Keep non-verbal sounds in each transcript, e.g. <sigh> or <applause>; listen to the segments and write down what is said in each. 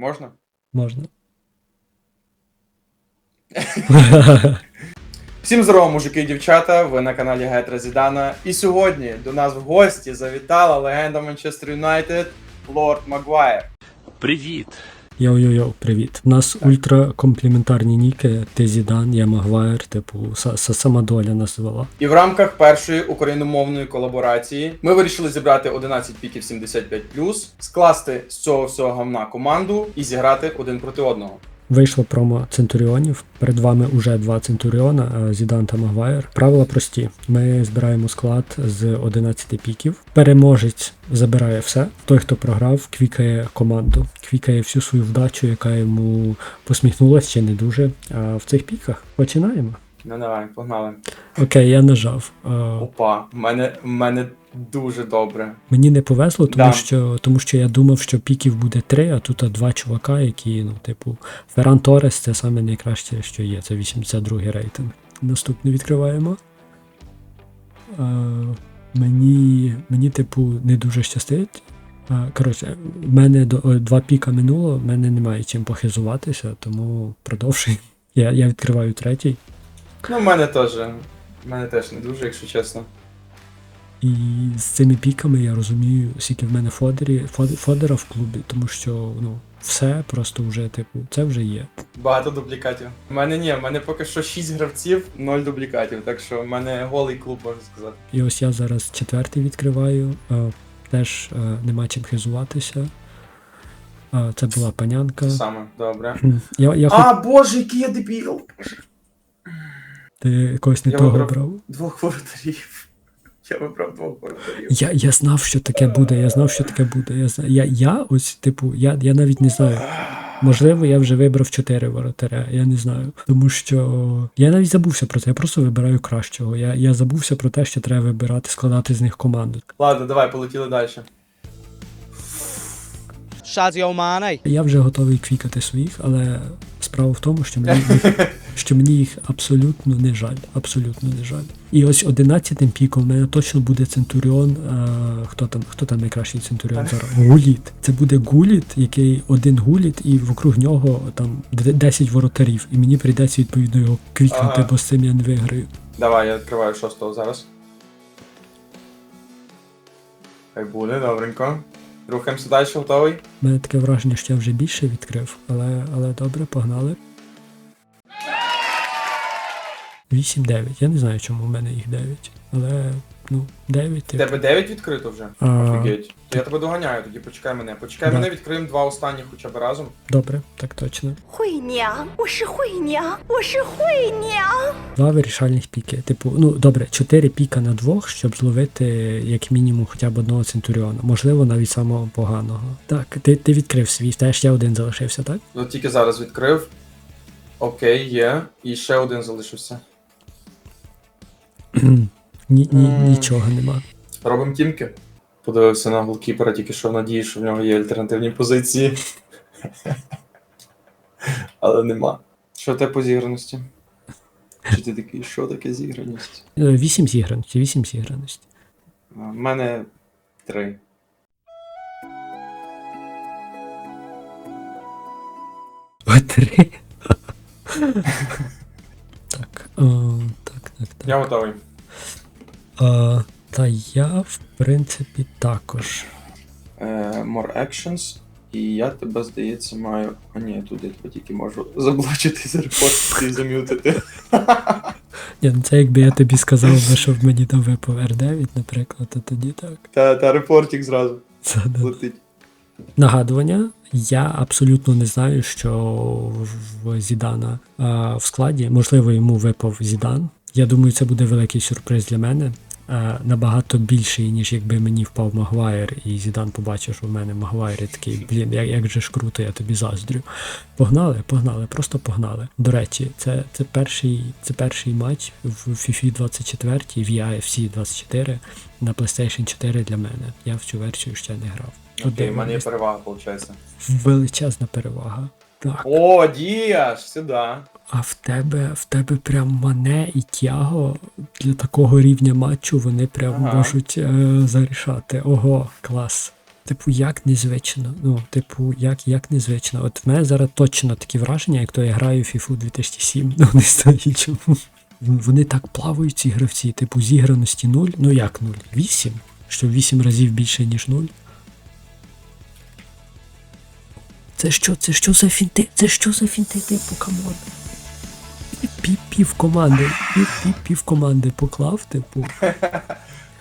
Можна? Можна. <laughs> Всім здорово, мужики і дівчата. Ви на каналі Гетра Зідана. І сьогодні до нас в гості завітала легенда Манчестер Юнайтед Лорд Магуайр. Привіт. Йоу-йоу-йоу, привіт. У нас ультракомпліментарні ніки. Ти Зідан, я Магвайр, типу, са- са- сама доля нас звела. І в рамках першої україномовної колаборації ми вирішили зібрати 11 піків 75+, скласти з цього всього гамна команду і зіграти один проти одного. Вийшло промо Центуріонів. Перед вами уже два Центуріона, е, Зідан та Магуайр. Правила прості. Ми збираємо склад з 11 піків. Переможець забирає все. Той, хто програв, квікає команду, квікає всю свою вдачу, яка йому посміхнулася чи не дуже. А в цих піках починаємо. Ну давай, погнали. Окей, я нажав. Е, Опа, в мене, в мене дуже добре. Мені не повезло, тому Да. що тому що я думав, що піків буде три, а тут два чувака, які, ну, типу, Ферран Торес це саме найкраще, що є. Це 82 й рейтинг. Наступний відкриваємо. Е, мені, мені, типу, не дуже щастить. Е, коротше, в мене два піка минуло, в мене немає чим похизуватися, тому продовжуй. <laughs> Я, я відкриваю третій. Ну, в мене теж. В мене теж не дуже, якщо чесно. І з цими піками я розумію, скільки в мене фодері, фод- фодера в клубі, тому що ну, все просто вже, типу, це вже є. Багато дублікатів. У мене ні, в мене поки що 6 гравців, 0 дублікатів, так що в мене голий клуб, можна сказати. І ось я зараз четвертий відкриваю, е, теж е, нема чим хизуватися. Е, це була панянка. Саме, добре. Я, я хоч А, боже, який я дебіл! ти когось не я того брав. Двох воротарів. Я вибрав двох воротарів. Я, я знав, що таке буде, я знав, що таке буде. Я, зна- я, я ось, типу, я, я навіть не знаю. Можливо, я вже вибрав чотири воротаря, я не знаю. Тому що я навіть забувся про це, я просто вибираю кращого. Я, я забувся про те, що треба вибирати, складати з них команду. Ладно, давай, полетіли далі. Я вже готовий квікати своїх, але справа в тому, що мені їх, <laughs> що мені їх абсолютно не жаль. Абсолютно не жаль. І ось 11 піком в мене точно буде Центуріон. А, хто там, хто там найкращий Центуріон зараз? Гуліт. Це буде гуліт, який один гуліт, і вокруг нього там 10 воротарів. І мені прийдеться відповідно його квікнути, Ага. бо з цим я не виграю. Давай, я відкриваю шостого зараз. Хай буде, добренько. Рухаємося далі, готовий? У мене таке враження, що я вже більше відкрив, але, але добре, погнали. 8-9. Я не знаю, чому в мене їх 9. Але, ну, 9. У тебе 9 відкрито вже? А. Офігеть. То я тебе доганяю тоді, почекай мене. Почекай Да. мене, відкриємо два останні хоча б разом. Добре, так точно. 惠娘，我是惠娘，我是惠娘。 Два вирішальних піки. Типу, ну добре, 4 піка на двох, щоб зловити як мінімум хоча б одного центуріона. Можливо, навіть самого поганого. Так, ти, ти відкрив свій, теж ще один залишився, так? От тільки зараз відкрив. Окей, є. І ще один залишився. <clears throat> Ні, ні, М. нічого нема. Робимо тімки. Подивився на голкіпера, тільки що в надії, що в нього є альтернативні позиції. <laughs> Але нема. Що те по зіграності? Чи ти такий, що таке зіграність? Е, Вісім зіграності, вісім зіграності. У мене три. О, три. <laughs> Так, о, так, так, так. Я готовий. А, та я, в принципі, також. Е, more actions. І я тебе, здається, маю. А ні, тут я тебе тільки можу <laughs> заблочити, зарепортити і зам'ютити. <laughs> Ні, ну це якби я тобі сказав, би, щоб мені там випав R9, наприклад, то тоді так. Та, та репортик зразу Це, да. летить. Нагадування, я абсолютно не знаю, що в Зідана а, в складі, можливо, йому випав Зідан. Я думаю, це буде великий сюрприз для мене. А, набагато більший, ніж якби мені впав Магуайр, і Зідан побачив, що в мене Магуайр і такий, блін, як, як же ж круто, я тобі заздрю. Погнали, погнали, просто погнали. До речі, це, це, перший, це перший матч в FIFA 24 в EAFC 24 на PlayStation 4 для мене. Я в цю версію ще не грав. Окей, в мене є перевага, виходить. Величезна перевага. Так. О, діяш, сюди. А в тебе, в тебе прям Мане і Тяго для такого рівня матчу вони прям Ага. можуть е, зарішати. Ого, клас. Типу, як незвично. Ну, типу, як, як незвично. От в мене зараз точно такі враження, як то я граю в FIFA 2007, ну не знаю чому. Вони так плавають, ці гравці, типу, зіграності 0, ну як 0? 8? Що в 8 разів більше, ніж 0. Це що? Це що за фінти? Це що за фінти, типу, камон? Пів, команди, пів, команди поклав, типу. <laughs>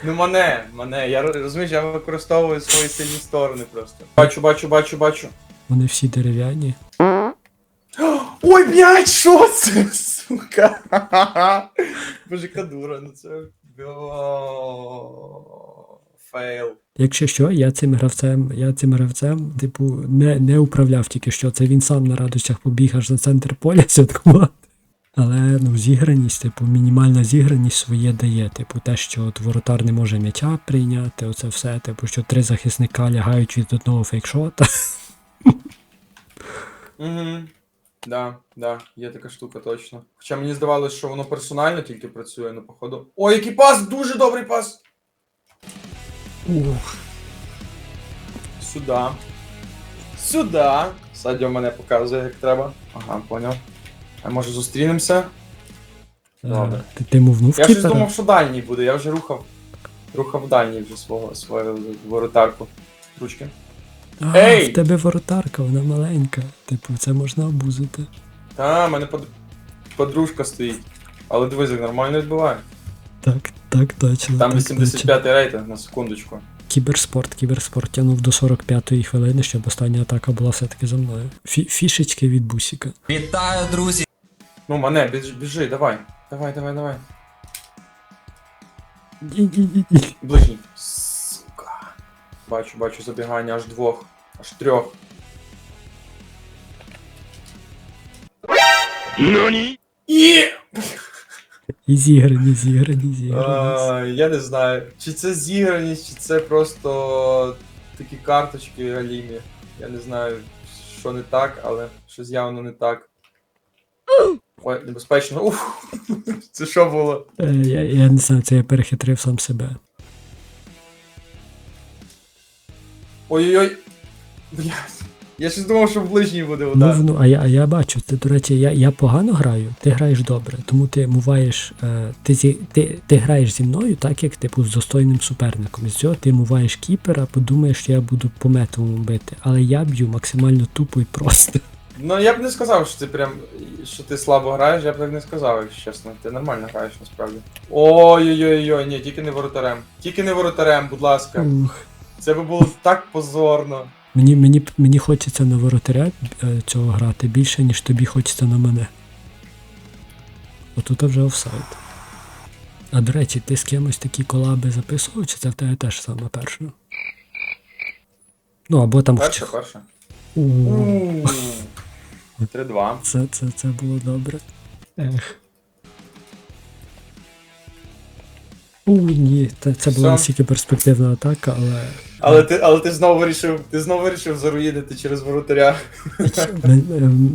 Ну мене, мене. Я роз- розумієш, я використовую свої сильні сторони просто. Бачу, бачу, бачу, бачу. Вони всі дерев'яні. <gasps> Ой, блядь, що це, <laughs> сука? <laughs> Боже, кадура, ну це. Фейл. Якщо що, я цим гравцем, я цим гравцем, типу, не, не управляв тільки що. Це він сам на радощах побіг аж за центр поля <laughs> святкувати. Але ну, зіграність, типу, мінімальна зіграність своє дає. Типу, те, що от воротар не може м'яча прийняти, оце все, типу, що три захисника лягають від одного фейкшота. Угу. Да, да, є така штука точно. Хоча мені здавалось, що воно персонально тільки працює, ну походу. О, який пас! Дуже добрий пас! Ух, Сюда. Сюда. Садьо мене показує, як треба. Ага, поняв. А може зустрінемося? Добре. ти, ти мовнув Я щось кіпера? думав, що дальній буде, я вже рухав. Рухав дальній вже свого свою воротарку. Ручки. А, Ей! в тебе воротарка, вона маленька. Типу, це можна обузити. Та, в мене под... подружка стоїть. Але дивись, як нормально відбиває. Так, так, точно. Там так, точно. 85 рейтинг на секундочку. Кіберспорт, кіберспорт тягнув до 45-ї хвилини, щоб остання атака була все-таки за мною. Фі- фішечки від бусіка. Вітаю, друзі! Ну, мене, біжи, біжи, давай. Давай, давай, давай. Ближній. Сука. Бачу, бачу забігання аж двох. Аж трьох. Ну ні! І... І зіграні, зіграні, зіграні. Я не знаю, чи це зіграність, чи це просто такі карточки галімі. Я не знаю, що не так, але щось явно не так. Ой, небезпечно. Уф. <laughs> Це що було? Е, Я, я не знаю, це я перехитрив сам себе. Ой-ой-ой. Блядь. Я щось думав, що в ближній буде Ну, удар. ну, а я, а я бачу, ти, до речі, я, я погано граю, ти граєш добре, тому ти муваєш, е, ти, зі, ти, ти граєш зі мною так, як типу з достойним суперником. З цього ти муваєш кіпера, подумаєш, що я буду по метовому бити, але я б'ю максимально тупо і просто. Ну я б не сказав, що ти прям що ти слабо граєш, я б так не сказав, якщо чесно. Ти нормально граєш насправді. Ой-ой-ой, ні, тільки не воротарем. Тільки не воротарем, будь ласка. Ух. Це би було так позорно. Мені, мені, мені хочеться на воротаря е, цього грати більше, ніж тобі хочеться на мене. Отут вже офсайд. А до речі, ти з кимось такі колаби записував, чи це в тебе теж саме перше? Ну, або там перша. У, 3-2. Це, це, це було добре. Ех. У, ні, це, це була настільки перспективна атака, але Але ти, але ти знову вирішив, ти знову вирішив заруїнити через воротаря. Е,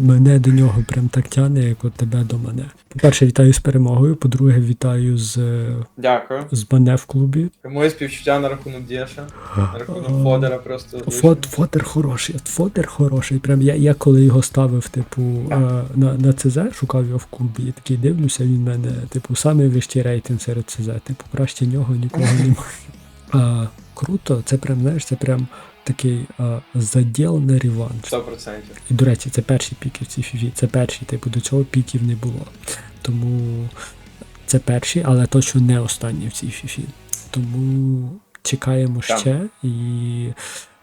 мене до нього прям так тяне, як от тебе до мене. По-перше, вітаю з перемогою. По-друге, вітаю з, е, Дякую. з мене в клубі. Моє співчуття на рахунок Дєша, на рахунок Фодера просто. Фот, фотер хороший, от фотер хороший. Прям я, я коли його ставив, типу, е, на, на ЦЗ, шукав його в клубі, і такий дивлюся, він мене, типу, самий вищий рейтинг серед ЦЗ. Типу, краще нього нікого <laughs> немає. Круто, це прям, знаєш, це прям такий а, заділ на реванш. 100%. І, до речі, це перші піки в цій фіфі. Це перші, типу, до цього піків не було. Тому це перші, але точно не останні в цій фіфі. Тому чекаємо Там. ще і.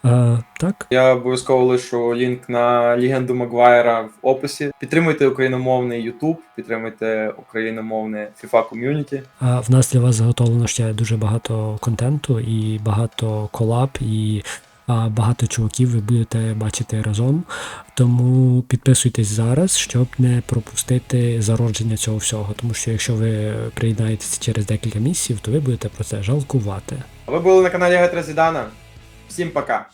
А, так, Я обов'язково лишу лінк на легенду Магуайра в описі. Підтримуйте україномовний YouTube, підтримуйте україномовне FIFA ком'юніті. а в нас для вас заготовлено ще дуже багато контенту і багато колаб, і багато чуваків ви будете бачити разом. Тому підписуйтесь зараз, щоб не пропустити зародження цього всього. Тому що якщо ви приєднаєтеся через декілька місяців, то ви будете про це жалкувати. Ви були на каналі Гетра Зідана. Всім пока!